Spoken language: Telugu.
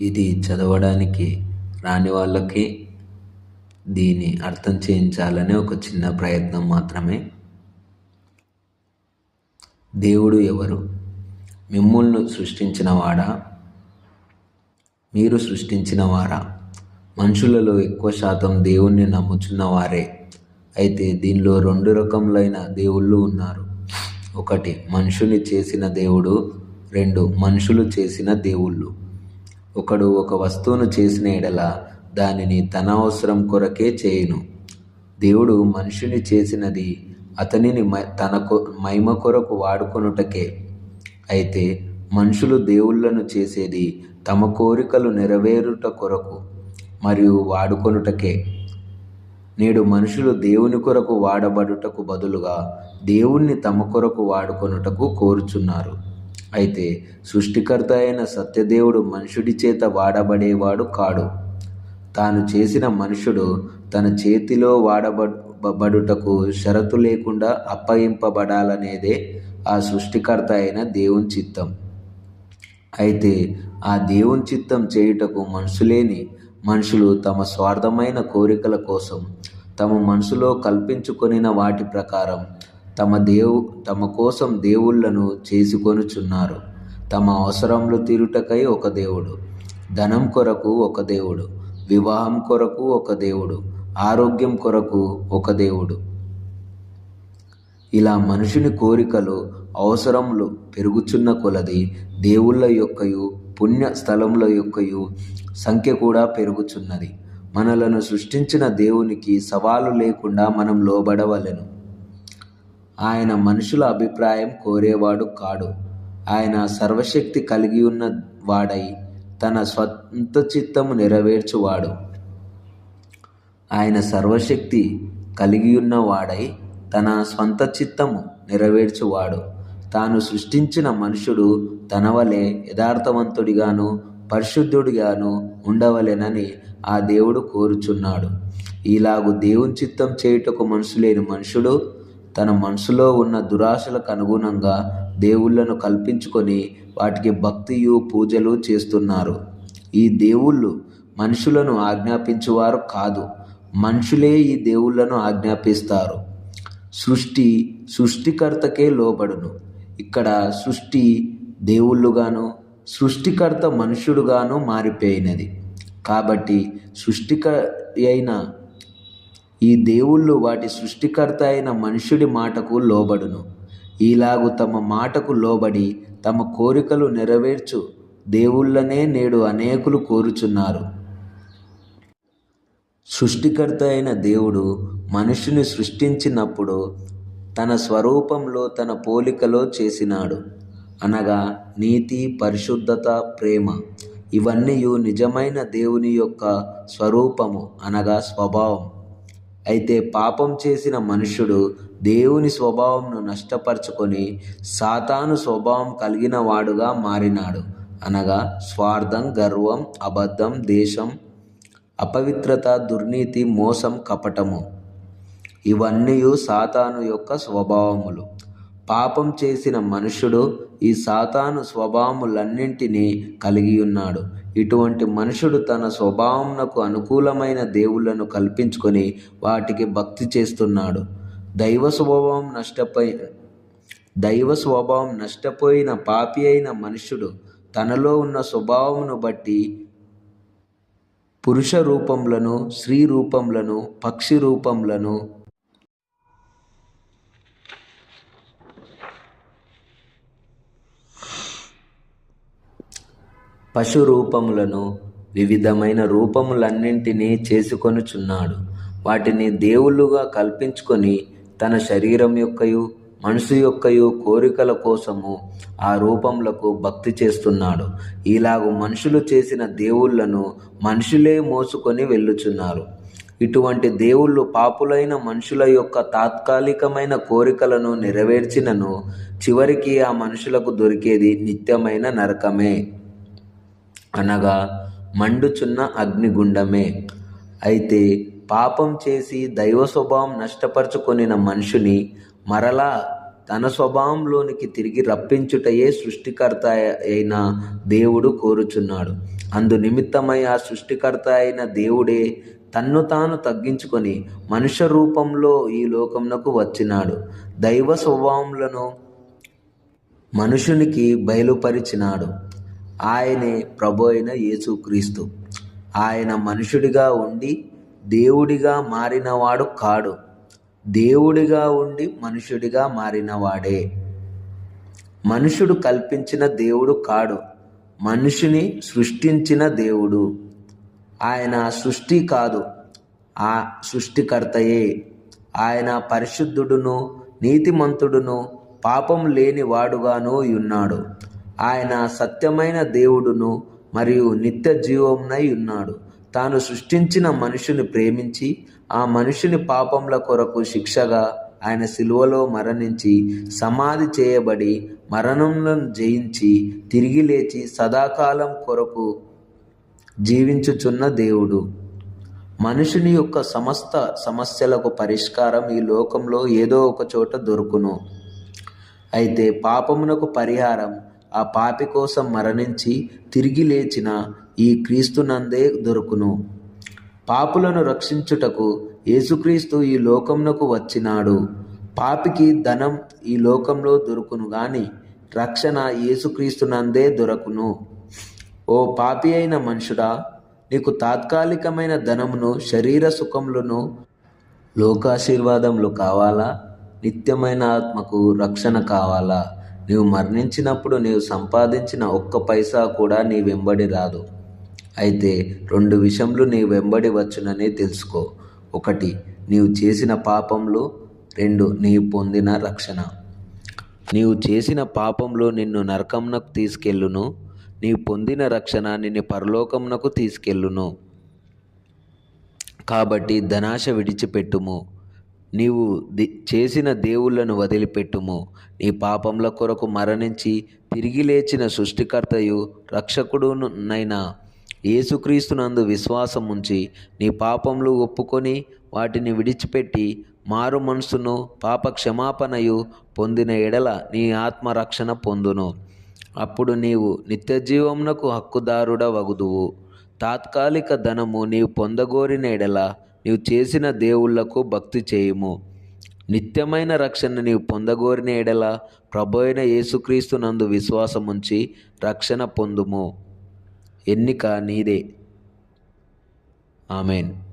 ఇది చదవడానికి రాని వాళ్ళకి దీన్ని అర్థం చేయించాలనే ఒక చిన్న ప్రయత్నం మాత్రమే. దేవుడు ఎవరు? మిమ్ములను సృష్టించినవాడా? మీరు సృష్టించినవారా? మనుషులలో ఎక్కువ శాతం దేవుణ్ణి నమ్ముచున్న వారే అయితే దీనిలో రెండు రకములైన దేవుళ్ళు ఉన్నారు. ఒకటి మనుషుని చేసిన దేవుడు రెండు మనుషులు చేసిన దేవుళ్ళు. ఒకడు ఒక వస్తువును చేసిన ఎడల దానిని తన అవసరం కొరకే చేయును. దేవుడు మనుషుని చేసినది అతనిని తన మహిమ కొరకు వాడుకొనుటకే. అయితే మనుషులు దేవుళ్ళను చేసేది తమ కోరికలు నెరవేరుట కొరకు మరియు వాడుకొనుటకే. నేడు మనుషులు దేవుని కొరకు వాడబడుటకు బదులుగా దేవుణ్ణి తమ కొరకు వాడుకొనుటకు కోరుచున్నారు. అయితే సృష్టికర్త అయిన సత్యదేవుడు మనుషుడి చేత వాడబడేవాడు కాడు. తాను చేసిన మనుషుడు తన చేతిలో వాడబడుటకు షరతు లేకుండా అప్పగింపబడాలనేదే ఆ సృష్టికర్త అయిన దేవుని చిత్తం. అయితే ఆ దేవుని చిత్తం చేయుటకు మనసులేని మనుషులు తమ స్వార్థమైన కోరికల కోసం తమ మనసులో కల్పించుకొనిన వాటి ప్రకారం తమ దేవు తమ కోసం దేవుళ్ళను చేసుకొనుచున్నారు. తమ అవసరములు తీరుటకై ఒక దేవుడు. ధనం కొరకు ఒక దేవుడు. వివాహం కొరకు ఒక దేవుడు. ఆరోగ్యం కొరకు ఒక దేవుడు. ఇలా మనుషుని కోరికలు అవసరములు పెరుగుచున్న కొలది దేవుళ్ళ యొక్కయు పుణ్య స్థలముల యొక్కయు సంఖ్య కూడా పెరుగుచున్నది. మనలను సృష్టించిన దేవునికి సవాలు లేకుండా మనం లోబడవలెను. ఆయన మనుషుల అభిప్రాయం కోరేవాడు కాడు. ఆయన సర్వశక్తి కలిగి ఉన్న వాడై తన స్వంత చిత్తము నెరవేర్చువాడు. ఆయన సర్వశక్తి కలిగి ఉన్న వాడై తన స్వంత చిత్తము నెరవేర్చువాడు. తాను సృష్టించిన మనుషుడు తన వలె యథార్థవంతుడిగాను పరిశుద్ధుడిగాను ఉండవలెనని ఆ దేవుడు కోరుచున్నాడు. ఇలాగు దేవుని చిత్తం చేయుటకు మనసు లేని మనుషుడు తన మనసులో ఉన్న దురాశలకు అనుగుణంగా దేవుళ్ళను కల్పించుకొని వాటికి భక్తియు పూజలు చేస్తున్నారు. ఈ దేవుళ్ళు మనుషులను ఆజ్ఞాపించేవారు కాదు మనుషులే ఈ దేవుళ్ళను ఆజ్ఞాపిస్తారు. సృష్టి సృష్టికర్తకే లోబడును. ఇక్కడ సృష్టి దేవుళ్ళుగాను సృష్టికర్త మనుషుడుగాను మారిపోయినది. కాబట్టి సృష్టిక అయిన ఈ దేవుళ్ళు వాటి సృష్టికర్త అయిన మనుషుడి మాటకు లోబడును. ఈలాగు తమ మాటకు లోబడి తమ కోరికలు నెరవేర్చు దేవుళ్ళనే నేడు అనేకులు కోరుచున్నారు. సృష్టికర్త అయిన దేవుడు మనుషుని సృష్టించినప్పుడు తన స్వరూపంలో తన పోలికలో చేసినాడు. అనగా నీతి పరిశుద్ధత ప్రేమ ఇవన్నీ నిజమైన దేవుని యొక్క స్వరూపము అనగా స్వభావం. అయితే పాపం చేసిన మనుషుడు దేవుని స్వభావంను నష్టపరుచుకొని సాతాను స్వభావం కలిగిన వాడుగా మారినాడు. అనగా స్వార్థం గర్వం అబద్ధం దేశం అపవిత్రత దుర్నీతి మోసం కపటము. ఇవన్నీ సాతాను యొక్క స్వభావములు. పాపం చేసిన మనుషుడు ఈ సాతాను స్వభావములన్నింటినీ కలిగి ఉన్నాడు. ఇటువంటి మనుషుడు తన స్వభావంకు అనుకూలమైన దేవుళ్ళను కల్పించుకొని వాటికి భక్తి చేస్తున్నాడు. దైవ స్వభావం నష్టపోయి దైవ స్వభావం నష్టపోయిన పాపి అయిన మనుషుడు తనలో ఉన్న స్వభావమును బట్టి పురుష రూపములను స్త్రీ రూపములను పక్షి రూపములను పశు రూపములను వివిధమైన రూపములన్నింటినీ చేసుకొనుచున్నాడు. వాటిని దేవుళ్ళుగా కల్పించుకొని తన శరీరం యొక్కయు మనసు యొక్కయు కోరికల కోసము ఆ రూపములకు భక్తి చేస్తున్నాడు. ఇలాగు మనుషులు చేసిన దేవుళ్ళను మనుషులే మోసుకొని వెళ్ళుచున్నారు. ఇటువంటి దేవుళ్ళు పాపులైన మనుషుల యొక్క తాత్కాలికమైన కోరికలను నెరవేర్చినను చివరికి ఆ మనుషులకు దొరికేది నిత్యమైన నరకమే. అనగా మండుచున్న అగ్నిగుండమే. అయితే పాపం చేసి దైవ స్వభావం నష్టపరుచుకొనిన మనుషుని మరలా తన స్వభావంలోనికి తిరిగి రప్పించుటయే సృష్టికర్త అయిన దేవుడు కోరుచున్నాడు. అందు నిమిత్తమై ఆ సృష్టికర్త అయిన దేవుడే తన్ను తాను తగ్గించుకొని మనుష్య రూపంలో ఈ లోకంలోకి వచ్చినాడు. దైవ స్వభావములను మనుషునికి బయలుపరిచినాడు. ఆయనే ప్రభు అయిన యేసుక్రీస్తు ఆయన మనుషుడిగా ఉండి దేవుడిగా మారినవాడు కాడు. దేవుడిగా ఉండి మనుషుడిగా మారినవాడే. మనుషుడు కల్పించిన దేవుడు కాడు. మనుషుని సృష్టించిన దేవుడు. ఆయన సృష్టి కాదు ఆ సృష్టికర్తయే. ఆయన పరిశుద్ధుడును నీతిమంతుడును పాపం లేని వాడుగాను ఉన్నాడు. ఆయన సత్యమైన దేవుడును మరియు నిత్య జీవమునై ఉన్నాడు. తాను సృష్టించిన మనుషుని ప్రేమించి ఆ మనుషుని పాపముల కొరకు శిక్షగా ఆయన సిలువలో మరణించి సమాధి చేయబడి మరణంలను జయించి తిరిగి లేచి సదాకాలం కొరకు జీవించుచున్న దేవుడు. మనుషుని యొక్క సమస్త సమస్యలకు పరిష్కారం ఈ లోకంలో ఏదో ఒక చోట దొరుకును. అయితే పాపమునకు పరిహారం ఆ పాపి కోసం మరణించి తిరిగి లేచిన ఈ క్రీస్తునందే దొరుకును. పాపులను రక్షించుటకు యేసుక్రీస్తు ఈ లోకమునకు వచ్చినాడు. పాపికి ధనం ఈ లోకంలో దొరుకును గాని రక్షణ యేసుక్రీస్తునందే దొరకును. ఓ పాపి అయిన మనుషుడా నీకు తాత్కాలికమైన ధనమును శరీర సుఖములను లోకాశీర్వాదములు కావాలా? నిత్యమైన ఆత్మకు రక్షణ కావాలా? నీవు మరణించినప్పుడు నీవు సంపాదించిన ఒక్క పైసా కూడా నీ వెంబడి రాదు. అయితే రెండు విషయములు నీ వెంబడి వచ్చునని తెలుసుకో. ఒకటి నీవు చేసిన పాపంలో రెండు నీవు పొందిన రక్షణ. నీవు చేసిన పాపంలో నిన్ను నరకమునకు తీసుకెళ్ళును. నీవు పొందిన రక్షణ నిన్ను పరలోకమునకు తీసుకెళ్ళును. కాబట్టి ధనాశ విడిచిపెట్టుము. నీవు ది చేసిన దేవుళ్ళను వదిలిపెట్టుము. నీ పాపంల కొరకు మరణించి తిరిగి లేచిన సృష్టికర్తయు రక్షకుడునైన యేసుక్రీస్తునందు విశ్వాసం ఉంచి నీ పాపములు ఒప్పుకొని వాటిని విడిచిపెట్టి మారు మనసును పాప క్షమాపణయు పొందిన ఎడల నీ ఆత్మరక్షణ పొందును. అప్పుడు నీవు నిత్యజీవమునకు హక్కుదారుడ వగుదువు తాత్కాలిక ధనము నీవు పొందగోరిన ఎడల నీవు చేసిన దేవుళ్ళకు భక్తి చేయుము. నిత్యమైన రక్షణ నీవు పొందగోరిన ఎడల ప్రభు అయిన యేసుక్రీస్తు నందు విశ్వాసముంచి రక్షణ పొందుము. ఎన్నిక నీదే ఆమెన్.